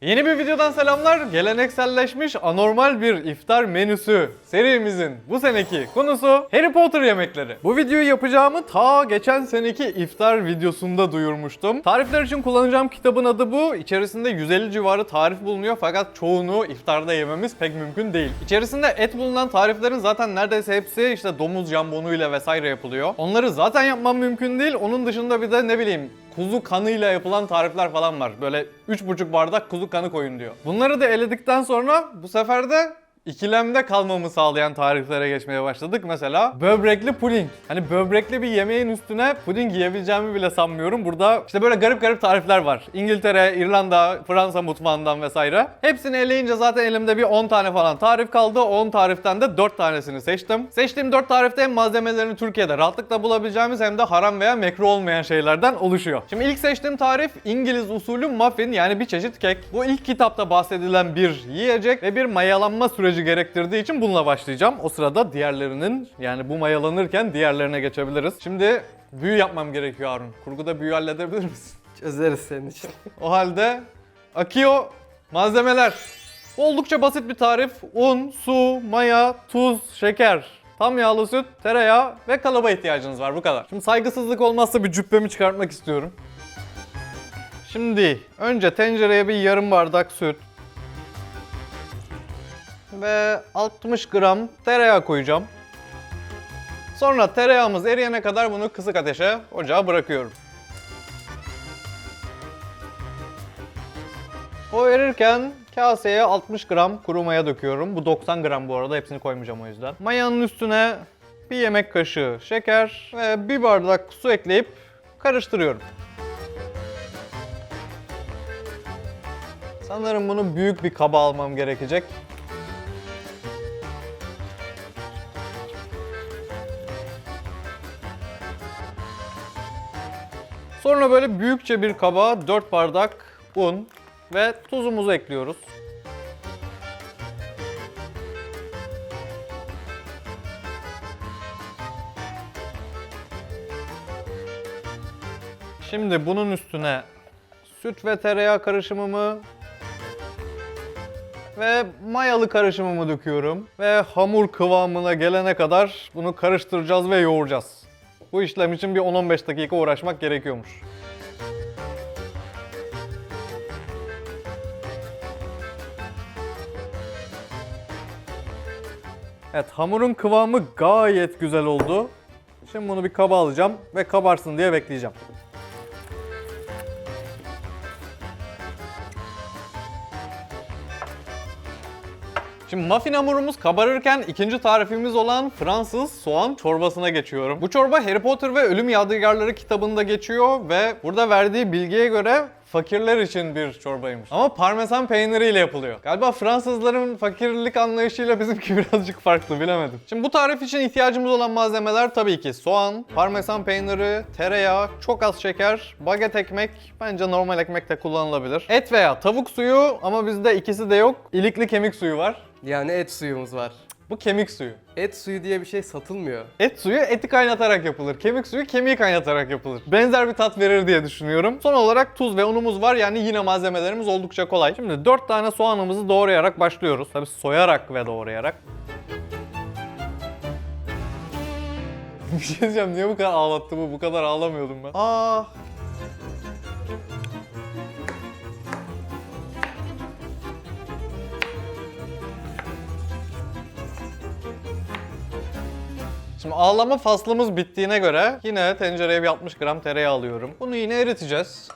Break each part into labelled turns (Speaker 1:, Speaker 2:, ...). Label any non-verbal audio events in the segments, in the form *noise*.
Speaker 1: Yeni bir videodan selamlar. Gelenekselleşmiş anormal bir iftar menüsü serimizin bu seneki konusu Harry Potter yemekleri. Bu videoyu yapacağımı ta geçen seneki iftar videosunda duyurmuştum. Tarifler için kullanacağım kitabın adı bu. İçerisinde 150 civarı tarif bulunuyor fakat çoğunu iftarda yememiz pek mümkün değil. İçerisinde et bulunan tariflerin zaten neredeyse hepsi işte domuz jambonuyla vesaire yapılıyor. Onları zaten yapmam mümkün değil. Onun dışında bir de ne bileyim kuzu kanıyla yapılan tarifler falan var. Böyle 3,5 bardak kuzu kanı koyun diyor. Bunları da eledikten sonra bu sefer de ikilemde kalmamı sağlayan tariflere geçmeye başladık. Mesela böbrekli puding. Hani böbrekli bir yemeğin üstüne puding yiyebileceğimi bile sanmıyorum. Burada işte böyle garip garip tarifler var. İngiltere, İrlanda, Fransa mutfağından vesaire. Hepsini eleyince zaten elimde bir 10 tane falan tarif kaldı. 10 tariften de 4 tanesini seçtim. Seçtiğim 4 tarifte hem malzemelerini Türkiye'de rahatlıkla bulabileceğimiz hem de haram veya mekruh olmayan şeylerden oluşuyor. Şimdi ilk seçtiğim tarif İngiliz usulü muffin yani bir çeşit kek. Bu ilk kitapta bahsedilen bir yiyecek ve bir mayalanma süreci gerektirdiği için bununla başlayacağım. O sırada diğerlerinin yani bu mayalanırken diğerlerine geçebiliriz. Şimdi büyü yapmam gerekiyor Harun. Kurguda büyü halledebilir misin?
Speaker 2: Çözeriz senin için. *laughs*
Speaker 1: O halde akıyor malzemeler. Oldukça basit bir tarif. Un, su, maya, tuz, şeker, tam yağlı süt, tereyağı ve kalıba ihtiyacınız var bu kadar. Şimdi saygısızlık olmazsa bir cübbemi çıkartmak istiyorum. Şimdi önce tencereye bir yarım bardak süt ve 60 gram tereyağı koyacağım. Sonra tereyağımız eriyene kadar bunu kısık ateşe ocağa bırakıyorum. O erirken kaseye 60 gram kuru maya döküyorum. Bu 90 gram bu arada hepsini koymayacağım o yüzden. Mayanın üstüne bir yemek kaşığı şeker ve bir bardak su ekleyip karıştırıyorum. Sanırım bunu büyük bir kaba almam gerekecek. Sonra böyle büyükçe bir kaba 4 bardak un ve tuzumuzu ekliyoruz. Şimdi bunun üstüne süt ve tereyağı karışımımı ve mayalı karışımımı döküyorum. Ve hamur kıvamına gelene kadar bunu karıştıracağız ve yoğuracağız. Bu işlem için bir 10-15 dakika uğraşmak gerekiyormuş. Evet hamurun kıvamı gayet güzel oldu. Şimdi bunu bir kaba alacağım ve kabarsın diye bekleyeceğim. Şimdi muffin hamurumuz kabarırken ikinci tarifimiz olan Fransız soğan çorbasına geçiyorum. Bu çorba Harry Potter ve Ölüm Yadigarları kitabında geçiyor ve burada verdiği bilgiye göre fakirler için bir çorbaymış. Ama parmesan peyniriyle yapılıyor. Galiba Fransızların fakirlik anlayışıyla bizimki *laughs* birazcık farklı bilemedim. Şimdi bu tarif için ihtiyacımız olan malzemeler tabii ki soğan, parmesan peyniri, tereyağı, çok az şeker, baget ekmek, bence normal ekmek de kullanılabilir. Et veya tavuk suyu ama bizde ikisi de yok. İlikli kemik suyu var.
Speaker 2: Yani et suyumuz var.
Speaker 1: Bu kemik suyu.
Speaker 2: Et suyu diye bir şey satılmıyor.
Speaker 1: Et suyu eti kaynatarak yapılır. Kemik suyu kemiği kaynatarak yapılır. Benzer bir tat verir diye düşünüyorum. Son olarak tuz ve unumuz var. Yani yine malzemelerimiz oldukça kolay. Şimdi 4 tane soğanımızı doğrayarak başlıyoruz. Tabii soyarak ve doğrayarak. *laughs* bir şey diyeceğim. Niye bu kadar ağlattı bu? Bu kadar ağlamıyordum ben. Aa. Şimdi ağlama faslımız bittiğine göre yine tencereye bir 60 gram tereyağı alıyorum. Bunu yine eriteceğiz.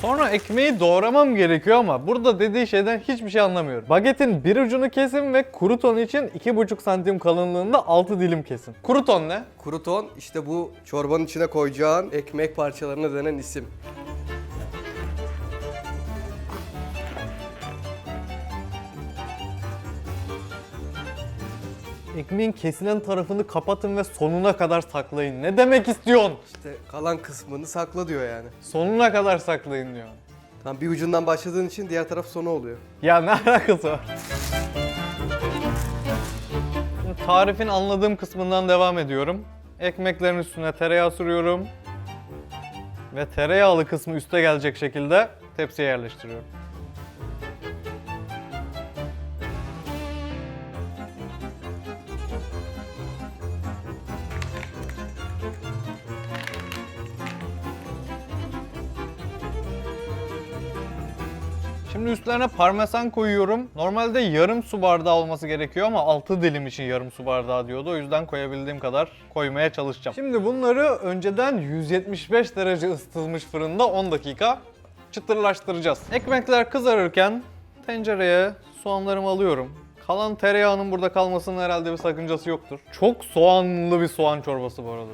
Speaker 1: Sonra ekmeği doğramam gerekiyor ama burada dediği şeyden hiçbir şey anlamıyorum. Bagetin bir ucunu kesin ve kruton için 2,5 santim kalınlığında 6 dilim kesin. Kruton ne?
Speaker 2: Kruton işte bu çorbanın içine koyacağın ekmek parçalarına denen isim.
Speaker 1: Ekmeğin kesilen tarafını kapatın ve sonuna kadar saklayın. Ne demek istiyorsun?
Speaker 2: İşte kalan kısmını sakla diyor yani.
Speaker 1: Sonuna kadar saklayın diyor.
Speaker 2: Tam bir ucundan başladığın için diğer taraf sonu oluyor.
Speaker 1: Ya ne alakası var? Tarifin anladığım kısmından devam ediyorum. Ekmeklerin üstüne tereyağı sürüyorum. ve tereyağlı kısmı üste gelecek şekilde tepsiye yerleştiriyorum. Üstlerine parmesan koyuyorum. Normalde yarım su bardağı olması gerekiyor ama 6 dilim için yarım su bardağı diyordu. O yüzden koyabildiğim kadar koymaya çalışacağım. Şimdi bunları önceden 175 derece ısıtılmış fırında 10 dakika çıtırlaştıracağız. Ekmekler kızarırken tencereye soğanlarımı alıyorum. Kalan tereyağının burada kalmasının herhalde bir sakıncası yoktur. Çok soğanlı bir soğan çorbası bu arada.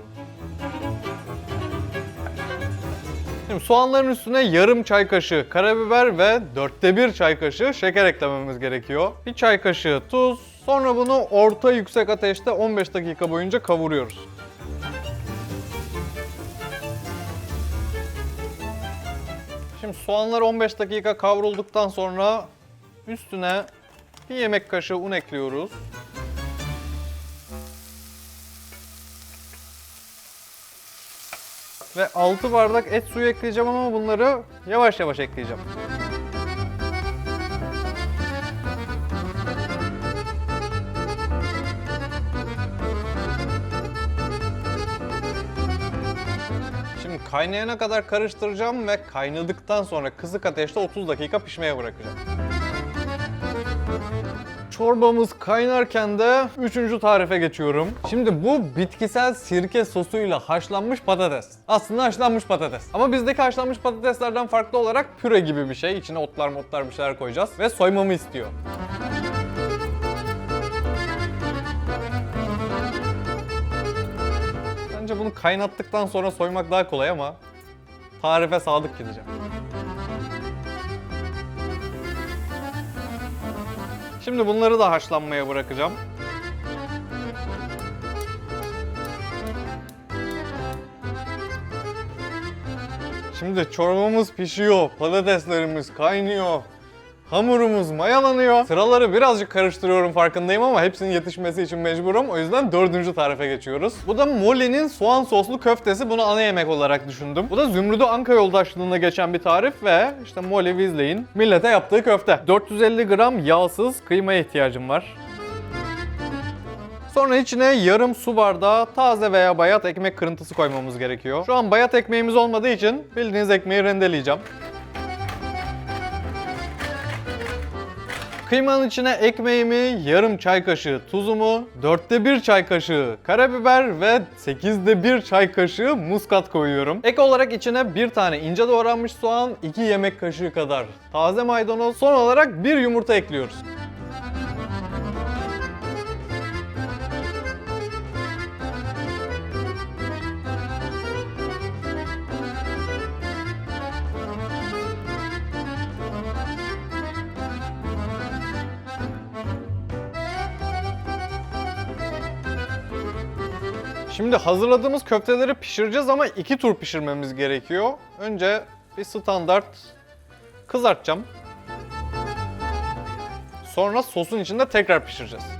Speaker 1: Şimdi soğanların üstüne yarım çay kaşığı karabiber ve dörtte bir çay kaşığı şeker eklememiz gerekiyor. Bir çay kaşığı tuz. Sonra bunu orta yüksek ateşte 15 dakika boyunca kavuruyoruz. Şimdi soğanlar 15 dakika kavrulduktan sonra üstüne bir yemek kaşığı un ekliyoruz. Ve 6 bardak et suyu ekleyeceğim ama bunları yavaş yavaş ekleyeceğim. Şimdi kaynayana kadar karıştıracağım ve kaynadıktan sonra kısık ateşte 30 dakika pişmeye bırakacağım. Çorbamız kaynarken de üçüncü tarife geçiyorum. Şimdi bu bitkisel sirke sosuyla haşlanmış patates. Aslında haşlanmış patates. Ama bizdeki haşlanmış patateslerden farklı olarak püre gibi bir şey. İçine otlar motlar bir şeyler koyacağız. Ve soymamı istiyor. Bence bunu kaynattıktan sonra soymak daha kolay ama tarife sadık gideceğim. Şimdi bunları da haşlanmaya bırakacağım. Şimdi çorbamız pişiyor, patateslerimiz kaynıyor, hamurumuz mayalanıyor. Sıraları birazcık karıştırıyorum farkındayım ama hepsinin yetişmesi için mecburum. O yüzden dördüncü tarife geçiyoruz. Bu da Molly'nin soğan soslu köftesi. Bunu ana yemek olarak düşündüm. Bu da Zümrüdü Anka yoldaşlığında geçen bir tarif ve işte Molly Weasley'in millete yaptığı köfte. 450 gram yağsız kıymaya ihtiyacım var. Sonra içine yarım su bardağı taze veya bayat ekmek kırıntısı koymamız gerekiyor. Şu an bayat ekmeğimiz olmadığı için bildiğiniz ekmeği rendeleyeceğim. Kıymanın içine ekmeğimi, yarım çay kaşığı tuzumu, dörtte bir çay kaşığı karabiber ve sekizde bir çay kaşığı muskat koyuyorum. Ek olarak içine bir tane ince doğranmış soğan, iki yemek kaşığı kadar taze maydanoz, son olarak bir yumurta ekliyoruz. Şimdi hazırladığımız köfteleri pişireceğiz ama iki tur pişirmemiz gerekiyor. Önce bir standart kızartacağım. Sonra sosun içinde tekrar pişireceğiz.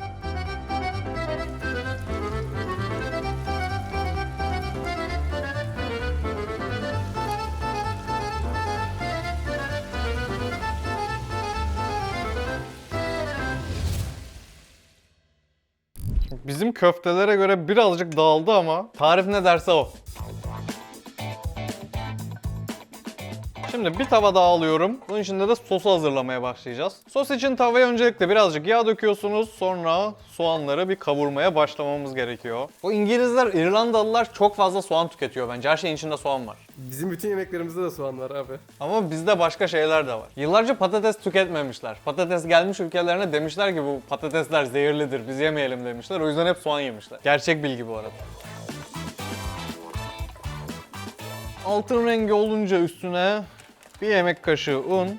Speaker 1: Köftelere göre birazcık dağıldı ama tarif ne derse o. Şimdi bir tava daha alıyorum. Bunun içinde de sosu hazırlamaya başlayacağız. Sos için tavaya öncelikle birazcık yağ döküyorsunuz. Sonra soğanları bir kavurmaya başlamamız gerekiyor. Bu İngilizler, İrlandalılar çok fazla soğan tüketiyor bence. Her şeyin içinde soğan var.
Speaker 2: Bizim bütün yemeklerimizde de soğan var abi.
Speaker 1: Ama bizde başka şeyler de var. Yıllarca patates tüketmemişler. Patates gelmiş ülkelerine demişler ki bu patatesler zehirlidir biz yemeyelim demişler. O yüzden hep soğan yemişler. Gerçek bilgi bu arada. Altın rengi olunca üstüne bir yemek kaşığı un.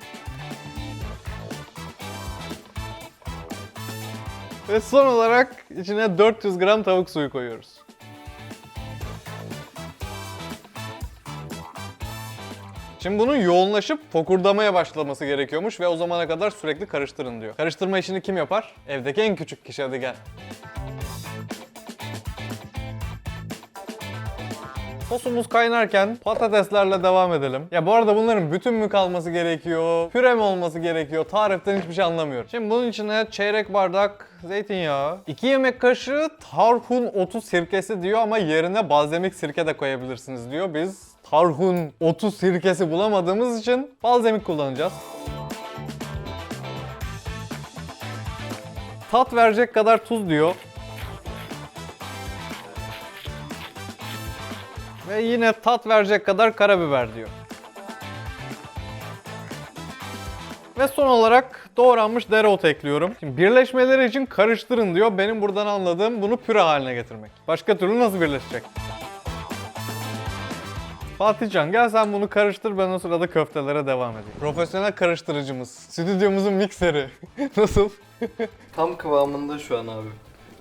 Speaker 1: Ve son olarak içine 400 gram tavuk suyu koyuyoruz. Şimdi bunun yoğunlaşıp fokurdamaya başlaması gerekiyormuş ve o zamana kadar sürekli karıştırın diyor. Karıştırma işini kim yapar? Evdeki en küçük kişi hadi gel. Sosumuz kaynarken patateslerle devam edelim. Ya bu arada bunların bütün mü kalması gerekiyor, püre mi olması gerekiyor? Tariften hiçbir şey anlamıyorum. Şimdi bunun içine çeyrek bardak zeytinyağı, 2 yemek kaşığı tarhun otu sirkesi diyor ama yerine balzamik sirke de koyabilirsiniz diyor. Biz tarhun otu sirkesi bulamadığımız için balzamik kullanacağız. Tat verecek kadar tuz diyor. Ve yine tat verecek kadar karabiber diyor. Ve son olarak doğranmış dereotu ekliyorum. Şimdi birleşmeleri için karıştırın diyor. Benim buradan anladığım bunu püre haline getirmek. Başka türlü nasıl birleşecek? Fatihcan gel sen bunu karıştır ben o sırada köftelere devam edeyim. Profesyonel karıştırıcımız. Stüdyomuzun mikseri. *laughs* nasıl?
Speaker 3: Tam kıvamında şu an abi.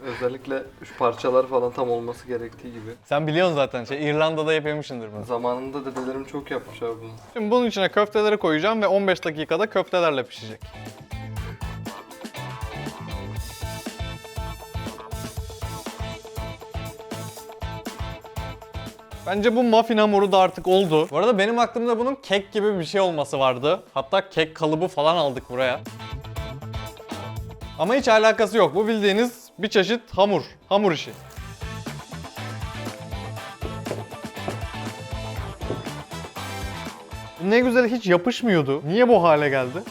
Speaker 3: Özellikle şu parçalar falan tam olması gerektiği gibi.
Speaker 1: Sen biliyorsun zaten şey İrlanda'da hep yemişsindir bunu.
Speaker 3: Zamanında dedelerim çok yapmış abi bunu.
Speaker 1: Şimdi bunun içine köfteleri koyacağım ve 15 dakikada köftelerle pişecek. Bence bu muffin hamuru da artık oldu. Bu arada benim aklımda bunun kek gibi bir şey olması vardı. Hatta kek kalıbı falan aldık buraya. Ama hiç alakası yok. Bu bildiğiniz bir çeşit hamur. Hamur işi. Ne güzel hiç yapışmıyordu. Niye bu hale geldi?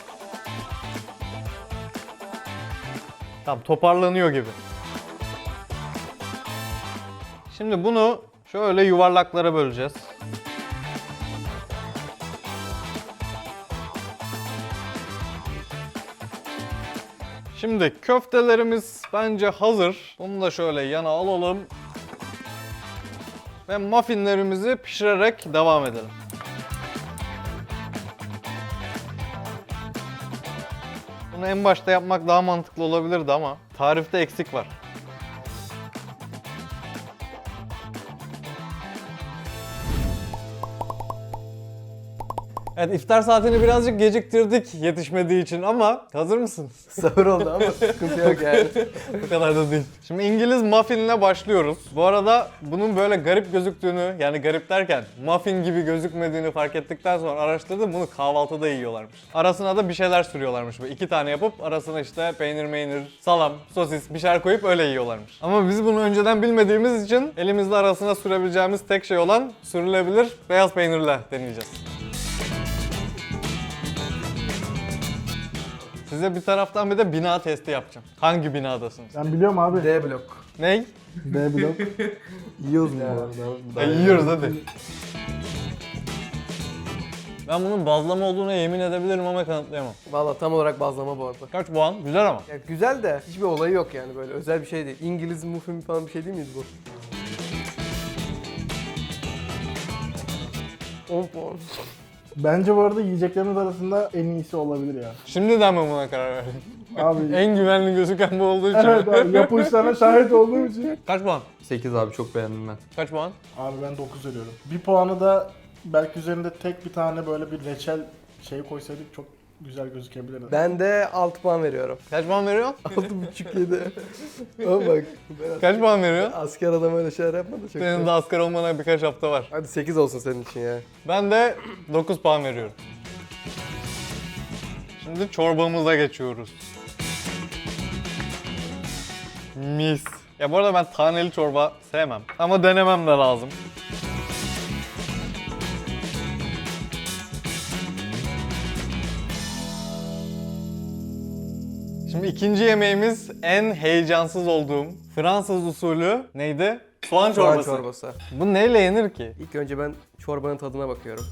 Speaker 1: Tamam toparlanıyor gibi. Şimdi bunu şöyle yuvarlaklara böleceğiz. Şimdi köftelerimiz bence hazır. Bunu da şöyle yana alalım. Ve muffinlerimizi pişirerek devam edelim. Bunu en başta yapmak daha mantıklı olabilirdi ama tarifte eksik var. Evet iftar saatini birazcık geciktirdik yetişmediği için ama hazır mısın? *laughs*
Speaker 2: Sahur oldu ama sıkıntı yok yani. *laughs*
Speaker 1: Bu kadar da değil. Şimdi İngiliz muffinle başlıyoruz. Bu arada bunun böyle garip gözüktüğünü, yani garip derken muffin gibi gözükmediğini fark ettikten sonra araştırdım. Bunu kahvaltıda yiyorlarmış. Arasına da bir şeyler sürüyorlarmış. Böyle iki tane yapıp arasına işte peynir meynir, salam, sosis bir şeyler koyup öyle yiyorlarmış. Ama biz bunu önceden bilmediğimiz için elimizde arasına sürebileceğimiz tek şey olan sürülebilir beyaz peynirle deneyeceğiz. Size bir taraftan bir de bina testi yapacağım. Hangi binadasınız?
Speaker 4: Ben biliyorum abi.
Speaker 2: D blok.
Speaker 1: Ney?
Speaker 4: B blok. *laughs*
Speaker 2: Yiyoruz mu bu arada?
Speaker 1: Ya yiyoruz hadi. Ben bunun bazlama olduğuna yemin edebilirim ama kanıtlayamam.
Speaker 2: Valla tam olarak bazlama bu arada.
Speaker 1: Kaç puan? Güzel ama.
Speaker 2: Ya güzel de hiçbir olayı yok yani böyle özel bir şey değil. İngiliz muffin falan bir şey değil miydi bu? 10 puan.
Speaker 4: Bence bu arada yiyeceklerimiz arasında en iyisi olabilir ya.
Speaker 1: Şimdiden mi buna karar verdin?
Speaker 4: Abi. *laughs*
Speaker 1: en güvenli gözüken bu olduğu için.
Speaker 4: evet abi yapışlarına şahit olduğum için.
Speaker 1: Kaç puan?
Speaker 3: 8 abi çok beğendim ben.
Speaker 1: Kaç puan?
Speaker 4: Abi ben 9 veriyorum. Bir puanı da belki üzerinde tek bir tane böyle bir reçel şey koysaydık çok güzel gözükebilirdi.
Speaker 2: Ben de 6 puan veriyorum.
Speaker 1: Kaç puan veriyorsun?
Speaker 2: 6.5 7. Ama bak ben
Speaker 1: Kaç puan veriyorsun?
Speaker 2: asker adam öyle şeyler yapmadı çok.
Speaker 1: Senin de asker olmana birkaç hafta var.
Speaker 2: Hadi 8 olsun senin için ya.
Speaker 1: Ben de 9 puan veriyorum. Şimdi çorbamıza geçiyoruz. Mis. Ya bu arada ben taneli çorba sevmem. Ama denemem de lazım. Şimdi ikinci yemeğimiz en heyecansız olduğum Fransız usulü neydi? Soğan çorbası.
Speaker 2: çorbası.
Speaker 1: Bu neyle yenir ki?
Speaker 2: İlk önce ben çorbanın tadına bakıyorum.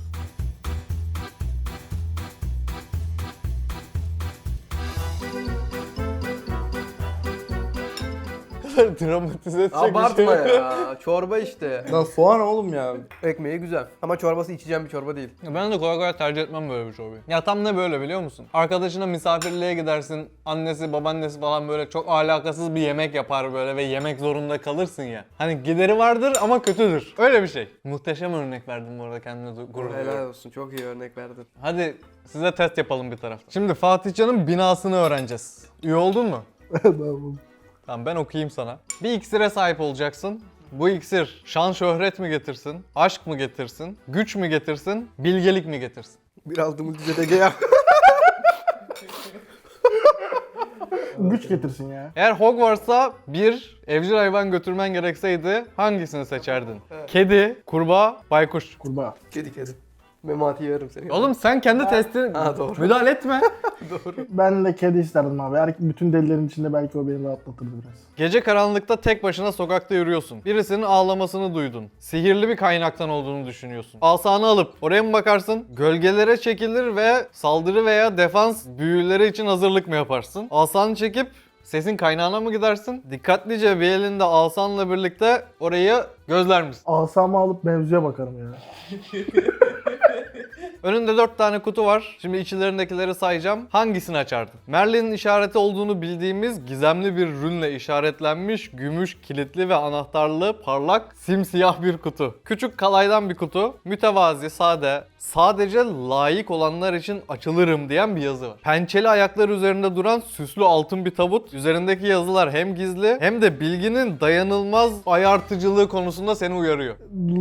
Speaker 1: Dramatize edecek
Speaker 2: Abartma
Speaker 1: bir şey.
Speaker 2: ya. Çorba işte.
Speaker 4: Lan soğan oğlum ya.
Speaker 2: Ekmeği güzel. Ama çorbası içeceğim bir çorba değil.
Speaker 1: Ya Ben de kolay kolay tercih etmem böyle bir çorbayı. Ya tam ne böyle biliyor musun? Arkadaşına misafirliğe gidersin, annesi, babaannesi falan böyle çok alakasız bir yemek yapar böyle ve yemek zorunda kalırsın ya. Hani gideri vardır ama kötüdür. Öyle bir şey. Muhteşem örnek verdim bu arada kendime du- gurur
Speaker 2: Helal
Speaker 1: duyuyorum.
Speaker 2: olsun. Çok iyi örnek verdin.
Speaker 1: Hadi size test yapalım bir taraftan. Şimdi Fatihcan'ın binasını öğreneceğiz. Üye oldun mu? *laughs* Tamam. Ben okuyayım sana. Bir iksire sahip olacaksın Bu iksir şan şöhret mi getirsin? Aşk mı getirsin? Güç mü getirsin? Bilgelik mi getirsin?
Speaker 2: Bir altımız düzede yap. *laughs*
Speaker 4: Güç getirsin ya.
Speaker 1: Eğer Hogwarts'a bir evcil hayvan götürmen gerekseydi hangisini seçerdin? Kedi, kurbağa, baykuş.
Speaker 4: Kurbağa.
Speaker 2: Kedi kedi. Memati yerim seni.
Speaker 1: Oğlum sen kendi testin
Speaker 2: Ha, doğru.
Speaker 1: müdahale etme. *laughs*
Speaker 4: Ben de kedi isterdim abi. Her, bütün delilerin içinde belki o beni rahatlatırdı biraz.
Speaker 1: Gece karanlıkta tek başına sokakta yürüyorsun. Birisinin ağlamasını duydun. Sihirli bir kaynaktan olduğunu düşünüyorsun. Asanı alıp oraya mı bakarsın? Gölgelere çekilir ve saldırı veya defans büyüleri için hazırlık mı yaparsın? Asanı çekip sesin kaynağına mı gidersin? Dikkatlice bir elinde asanla birlikte orayı gözler misin?
Speaker 4: Asamı alıp mevzuya bakarım ya. *laughs*
Speaker 1: Önünde 4 tane kutu var. Şimdi içlerindekileri sayacağım. Hangisini açardın? Merlin'in işareti olduğunu bildiğimiz gizemli bir rünle işaretlenmiş gümüş kilitli ve anahtarlı parlak simsiyah bir kutu. Küçük kalaydan bir kutu. Mütevazi, sade, sadece layık olanlar için açılırım diyen bir yazı var. Pençeli ayaklar üzerinde duran süslü altın bir tabut. Üzerindeki yazılar hem gizli hem de bilginin dayanılmaz ayartıcılığı konusunda seni uyarıyor.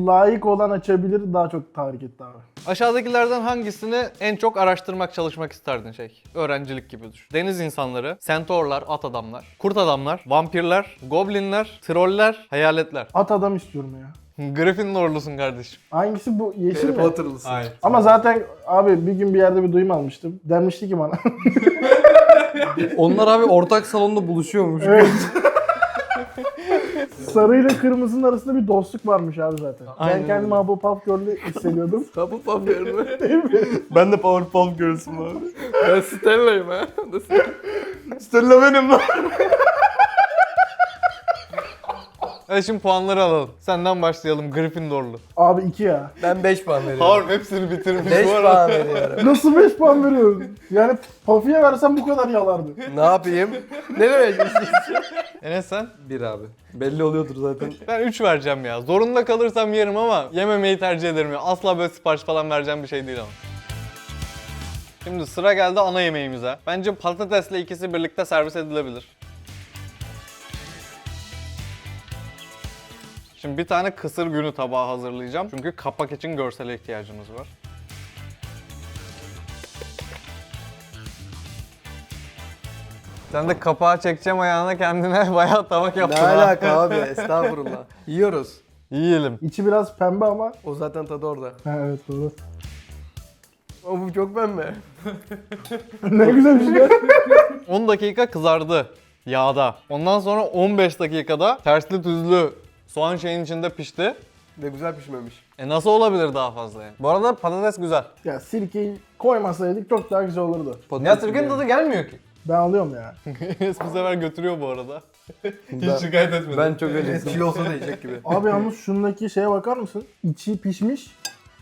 Speaker 4: Layık olan açabilir daha çok tahrik etti abi.
Speaker 1: Aşağıdakilerden hangisini en çok araştırmak, çalışmak isterdin şey? Öğrencilik gibi düşün. Deniz insanları, sentorlar, at adamlar, kurt adamlar, vampirler, goblinler, troller, hayaletler.
Speaker 4: At adam istiyorum ya.
Speaker 1: Gryffindorlusun kardeşim.
Speaker 4: Hangisi bu? Yeşil
Speaker 2: Harry
Speaker 4: mi?
Speaker 2: Potter'lısın.
Speaker 1: Hayır.
Speaker 4: Ama zaten abi bir gün bir yerde bir duyum almıştım. Denmişti ki bana. *laughs*
Speaker 3: Onlar abi ortak salonda buluşuyormuş.
Speaker 4: evet. Sarı ile kırmızının arasında bir dostluk varmış abi zaten.
Speaker 3: Aynen
Speaker 4: ben kendimi Hufflepuff Girl'ü hissediyordum. *laughs*
Speaker 2: Kapı papıyorum.
Speaker 3: ben de Powerpuff Girls'üm abi.
Speaker 2: ben Stella'yım ha.
Speaker 3: Stella benim lan. *laughs*
Speaker 1: Hadi şimdi puanları alalım. Senden başlayalım Gryffindorlu.
Speaker 4: abi iki ya.
Speaker 2: Ben 5 puan veriyorum.
Speaker 1: Harbi hepsini bitirmiş
Speaker 2: 5
Speaker 1: bu arada.
Speaker 2: puan veriyorum.
Speaker 4: Nasıl 5 puan veriyorsun? Yani Puffy'ye versem bu kadar yalardı.
Speaker 2: ne yapayım? Ne demek
Speaker 1: Enes sen?
Speaker 3: Bir abi. Belli oluyordur zaten.
Speaker 1: Ben 3 vereceğim ya. Zorunda kalırsam yerim ama yememeyi tercih ederim ya. Asla böyle sipariş falan vereceğim bir şey değil ama. Şimdi sıra geldi ana yemeğimize. Bence patatesle ikisi birlikte servis edilebilir. Şimdi bir tane kısır günü tabağı hazırlayacağım. Çünkü kapak için görsele ihtiyacımız var. Sen de kapağı çekeceğim ayağına kendine *laughs* bayağı tabak
Speaker 2: ne
Speaker 1: yaptın ha.
Speaker 2: alaka abi? *laughs* Estağfurullah. Yiyoruz.
Speaker 1: Yiyelim.
Speaker 4: İçi biraz pembe ama.
Speaker 2: O zaten tadı orada.
Speaker 4: Ha, evet doğru.
Speaker 2: O bu çok pembe. *laughs*
Speaker 4: ne güzel bir şey.
Speaker 1: 10 dakika kızardı yağda. Ondan sonra 15 dakikada tersli tuzlu soğan şeyin içinde pişti.
Speaker 2: Ne güzel pişmemiş.
Speaker 1: E nasıl olabilir daha fazla yani? Bu arada patates güzel.
Speaker 4: ya sirkeyi koymasaydık çok daha güzel olurdu.
Speaker 1: Ya sirkenin tadı gelmiyor ki.
Speaker 4: Ben alıyorum ya. *laughs*
Speaker 1: Enes bu sefer götürüyor bu arada. *laughs*
Speaker 2: Ben-
Speaker 1: Hiç şikayet etmedi.
Speaker 3: Ben çok öyle.
Speaker 2: Çiğ olsa da yiyecek gibi. *laughs*
Speaker 4: Abi yalnız şundaki şeye bakar mısın? İçi pişmiş,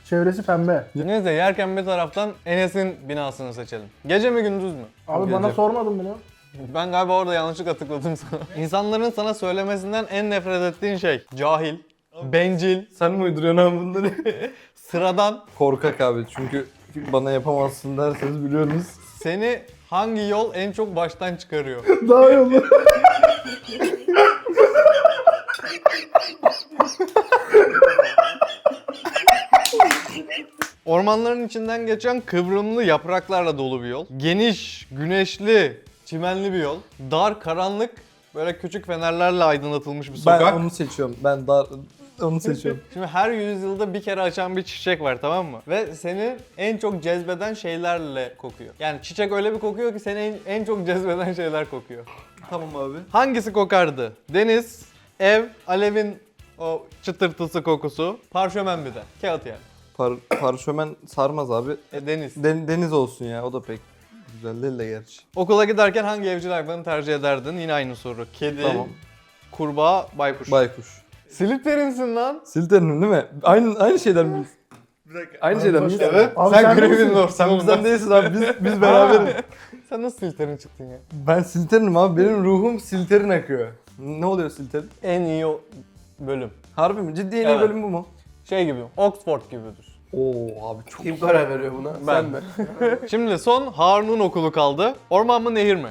Speaker 4: çevresi pembe.
Speaker 1: Neyse yerken bir taraftan Enes'in binasını seçelim. Gece mi gündüz mü?
Speaker 4: Abi bana
Speaker 3: Gece.
Speaker 4: sormadın bunu.
Speaker 1: Ben galiba orada yanlışlıkla tıkladım sana. İnsanların sana söylemesinden en nefret ettiğin şey cahil, bencil,
Speaker 3: Sen mi uyduruyorsun abi bunları? *laughs*
Speaker 1: sıradan,
Speaker 3: Korkak abi çünkü bana yapamazsın derseniz biliyorsunuz.
Speaker 1: seni hangi yol en çok baştan çıkarıyor? *laughs*
Speaker 4: Daha iyi olur.
Speaker 1: Ormanların içinden geçen kıvrımlı yapraklarla dolu bir yol. Geniş, güneşli, çimenli bir yol. Dar, karanlık, böyle küçük fenerlerle aydınlatılmış bir sokak.
Speaker 3: Ben onu seçiyorum. Ben dar onu *laughs* seçiyorum.
Speaker 1: Şimdi her yüzyılda bir kere açan bir çiçek var tamam mı? Ve seni en çok cezbeden şeylerle kokuyor. Yani çiçek öyle bir kokuyor ki seni en, en çok cezbeden şeyler kokuyor.
Speaker 3: tamam abi.
Speaker 1: Hangisi kokardı? Deniz, ev, alevin o çıtırtısı kokusu, parşömen bir de. Kağıt yani.
Speaker 3: Par parşömen sarmaz abi.
Speaker 1: E, deniz.
Speaker 3: Den- deniz olsun ya o da pek güzel değil de gerçi.
Speaker 1: Okula giderken hangi evcil hayvanı tercih ederdin? Yine aynı soru. Kedi,
Speaker 3: Tamam.
Speaker 1: kurbağa, baykuş.
Speaker 3: Baykuş.
Speaker 1: Slytherin'sin lan.
Speaker 3: Silterinin değil mi? Aynı aynı şeyden miyiz? Aynı şeyden miyiz?
Speaker 1: Evet.
Speaker 4: Abi
Speaker 1: sen
Speaker 4: sen
Speaker 1: Gryffindor.
Speaker 3: Sen
Speaker 1: Sen
Speaker 3: bizden değilsin abi. Biz biz *laughs* beraberiz.
Speaker 1: Sen nasıl Slytherin çıktın ya?
Speaker 3: ben Silterinim abi. Benim ruhum Silterin akıyor. Ne oluyor Silterin?
Speaker 1: En iyi o bölüm.
Speaker 3: Harbi mi? Ciddi en iyi
Speaker 1: Evet.
Speaker 3: bölüm bu mu?
Speaker 1: Şey gibi, Oxford gibidir.
Speaker 3: Oo abi çok
Speaker 2: Kim karar veriyor buna?
Speaker 1: Ben.
Speaker 2: Sen mi? *laughs*
Speaker 1: Şimdi son Harun'un okulu kaldı. Orman mı nehir mi?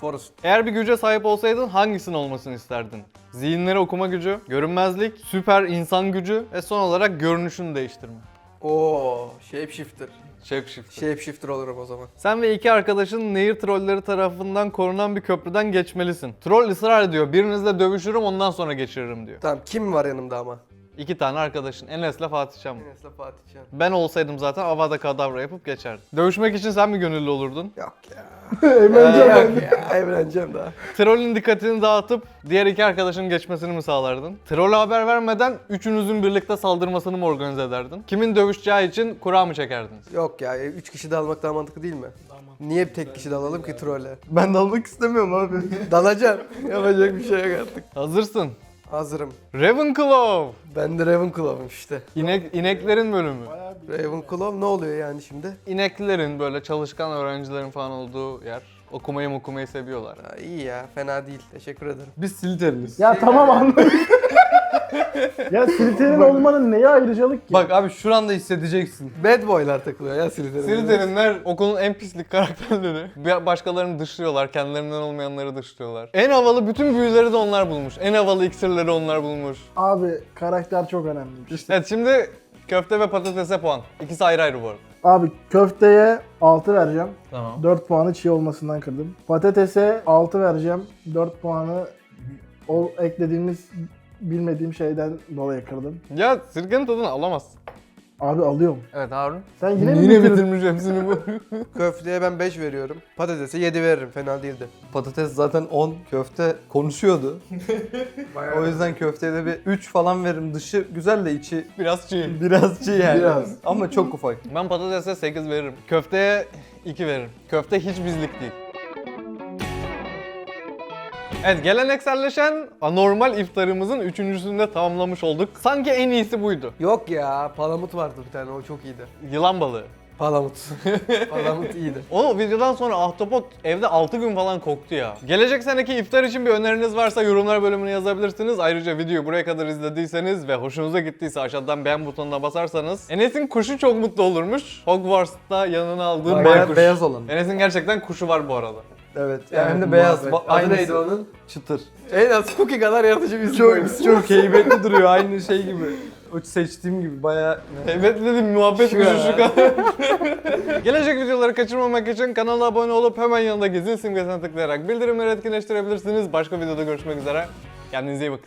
Speaker 2: Forrest.
Speaker 1: Eğer bir güce sahip olsaydın hangisinin olmasını isterdin? Zihinleri okuma gücü, görünmezlik, süper insan gücü ve son olarak görünüşünü değiştirme.
Speaker 2: Oo, shapeshifter.
Speaker 1: Shapeshifter.
Speaker 2: Shapeshifter olurum o zaman.
Speaker 1: Sen ve iki arkadaşın nehir trolleri tarafından korunan bir köprüden geçmelisin. Troll ısrar ediyor. Birinizle dövüşürüm ondan sonra geçiririm diyor.
Speaker 2: Tamam kim var yanımda ama?
Speaker 1: İki tane arkadaşın Enes'le Fatihcan. mı?
Speaker 2: Enes'le Fatihcan.
Speaker 1: Ben olsaydım zaten Avada Kedavra yapıp geçerdim. Dövüşmek için sen mi gönüllü olurdun?
Speaker 2: Yok ya. *laughs*
Speaker 4: Evleneceğim ben.
Speaker 2: Yok ya. Evleneceğim daha.
Speaker 1: Trollün dikkatini dağıtıp diğer iki arkadaşın geçmesini mi sağlardın? Troll'e haber vermeden üçünüzün birlikte saldırmasını mı organize ederdin? Kimin dövüşeceği için kura mı çekerdiniz?
Speaker 2: Yok ya. Üç kişi de almak daha mantıklı değil mi? Niye bir tek kişi de alalım ki trolle?
Speaker 3: Ben de almak istemiyorum abi.
Speaker 2: Dalacağım. Yapacak bir şey yok artık.
Speaker 1: Hazırsın.
Speaker 2: Hazırım.
Speaker 1: Ravenclaw.
Speaker 2: Ben de Ravenclaw'um işte.
Speaker 1: İnek, ineklerin bölümü.
Speaker 2: Ravenclaw ne oluyor yani şimdi?
Speaker 1: İneklerin böyle çalışkan öğrencilerin falan olduğu yer. Okumayı okumayı seviyorlar.
Speaker 2: Ha, iyi ya. Fena değil. Teşekkür ederim.
Speaker 3: Biz Slytheriniz.
Speaker 4: Ya tamam anladım. Ya Slytherin olmanın neye ayrıcalık ki?
Speaker 3: Bak abi şuranda hissedeceksin.
Speaker 2: Bad boylar takılıyor ya Slytherin.
Speaker 1: Slytherinler okulun en pislik karakterleri. Başkalarını dışlıyorlar, kendilerinden olmayanları dışlıyorlar. En havalı bütün büyüleri de onlar bulmuş. En havalı iksirleri onlar bulmuş.
Speaker 4: Abi karakter çok önemliymiş.
Speaker 1: Evet şimdi köfte ve patatese puan. İkisi ayrı ayrı bu arada.
Speaker 4: Abi köfteye 6 vereceğim.
Speaker 1: Tamam.
Speaker 4: 4 puanı çiğ olmasından kırdım. Patatese 6 vereceğim. 4 puanı o eklediğimiz bilmediğim şeyden dolayı kırdım.
Speaker 1: Ya sirkenin tadını alamazsın.
Speaker 4: Abi alıyorum.
Speaker 1: Evet Harun.
Speaker 4: Sen yine, mi
Speaker 1: Yine
Speaker 4: bitirdin?
Speaker 1: bitirmiş hepsini bu. *laughs*
Speaker 2: Köfteye ben 5 veriyorum. Patatese 7 veririm. Fena değildi.
Speaker 3: Patates zaten 10, köfte konuşuyordu. *laughs* o yüzden köfteye de bir 3 falan veririm. Dışı güzel de içi
Speaker 1: Biraz çiğ.
Speaker 3: biraz çiğ yani.
Speaker 4: Biraz.
Speaker 3: Ama çok ufak.
Speaker 1: Ben patatese 8 veririm. Köfteye 2 veririm. Köfte hiç bizlik değil. Evet gelenekselleşen anormal iftarımızın üçüncüsünü de tamamlamış olduk. Sanki en iyisi buydu.
Speaker 2: Yok ya. Palamut vardı bir tane. O çok iyiydi.
Speaker 1: Yılan balığı.
Speaker 2: Palamut. *laughs* Palamut iyiydi.
Speaker 1: O videodan sonra ahtapot evde 6 gün falan koktu ya. Gelecek seneki iftar için bir öneriniz varsa yorumlar bölümüne yazabilirsiniz. Ayrıca videoyu buraya kadar izlediyseniz ve hoşunuza gittiyse aşağıdan beğen butonuna basarsanız Enes'in kuşu çok mutlu olurmuş. Hogwarts'ta yanına
Speaker 3: Bayağı
Speaker 1: baykuş.
Speaker 3: beyaz olan.
Speaker 1: Enes'in gerçekten kuşu var bu arada.
Speaker 3: Evet.
Speaker 2: Evet,
Speaker 3: hem de beyaz. Ba-
Speaker 2: Adı
Speaker 3: aynısı.
Speaker 2: neydi onun?
Speaker 3: Çıtır.
Speaker 2: En az Cookie kadar yaratıcı bir isim
Speaker 3: Çok, çok heybetli duruyor aynı şey *laughs* gibi. O seçtiğim gibi bayağı...
Speaker 1: Evet dedim muhabbet
Speaker 3: Şu
Speaker 1: kuşu şu kadar. *laughs* Gelecek videoları kaçırmamak için kanala abone olup hemen yanındaki zil simgesine tıklayarak bildirimleri etkinleştirebilirsiniz. Başka videoda görüşmek üzere. Kendinize iyi bakın.